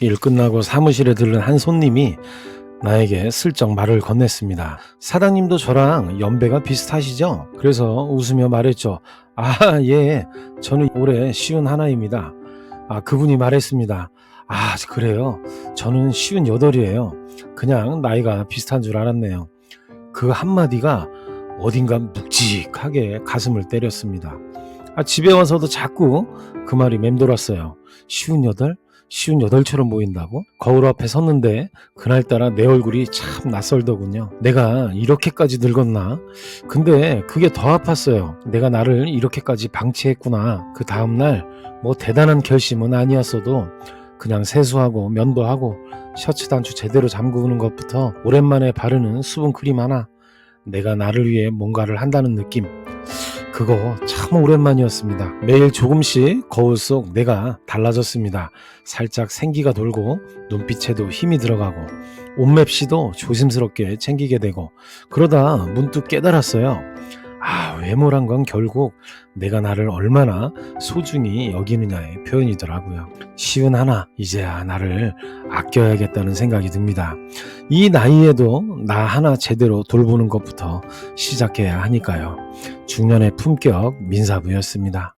일 끝나고 사무실에 들른 한 손님이 나에게 슬쩍 말을 건넸습니다. 사장님도 저랑 연배가 비슷하시죠? 그래서 웃으며 말했죠. 아, 예. 저는 올해 쉬운 하나입니다. 아, 그분이 말했습니다. 아, 그래요? 저는 쉬운 여덟이에요. 그냥 나이가 비슷한 줄 알았네요. 그 한마디가 어딘가 묵직하게 가슴을 때렸습니다. 아, 집에 와서도 자꾸 그 말이 맴돌았어요. 쉬운 여덟? 쉬운 여덟처럼 보인다고? 거울 앞에 섰는데 그날따라 내 얼굴이 참 낯설더군요. 내가 이렇게까지 늙었나? 근데 그게 더 아팠어요. 내가 나를 이렇게까지 방치했구나. 그 다음날 뭐 대단한 결심은 아니었어도 그냥 세수하고 면도 하고 셔츠 단추 제대로 잠그는 것부터 오랜만에 바르는 수분 크림 하나 내가 나를 위해 뭔가를 한다는 느낌 그거 참 오랜만이었습니다. 매일 조금씩 거울 속 내가 달라졌습니다. 살짝 생기가 돌고 눈빛에도 힘이 들어가고 옷맵시도 조심스럽게 챙기게 되고 그러다 문득 깨달았어요. 아, 외모란 건 결국 내가 나를 얼마나 소중히 여기느냐의 표현이더라고요. 쉬운 하나, 이제야 나를 아껴야겠다는 생각이 듭니다. 이 나이에도 나 하나 제대로 돌보는 것부터 시작해야 하니까요. 중년의 품격 민사부였습니다.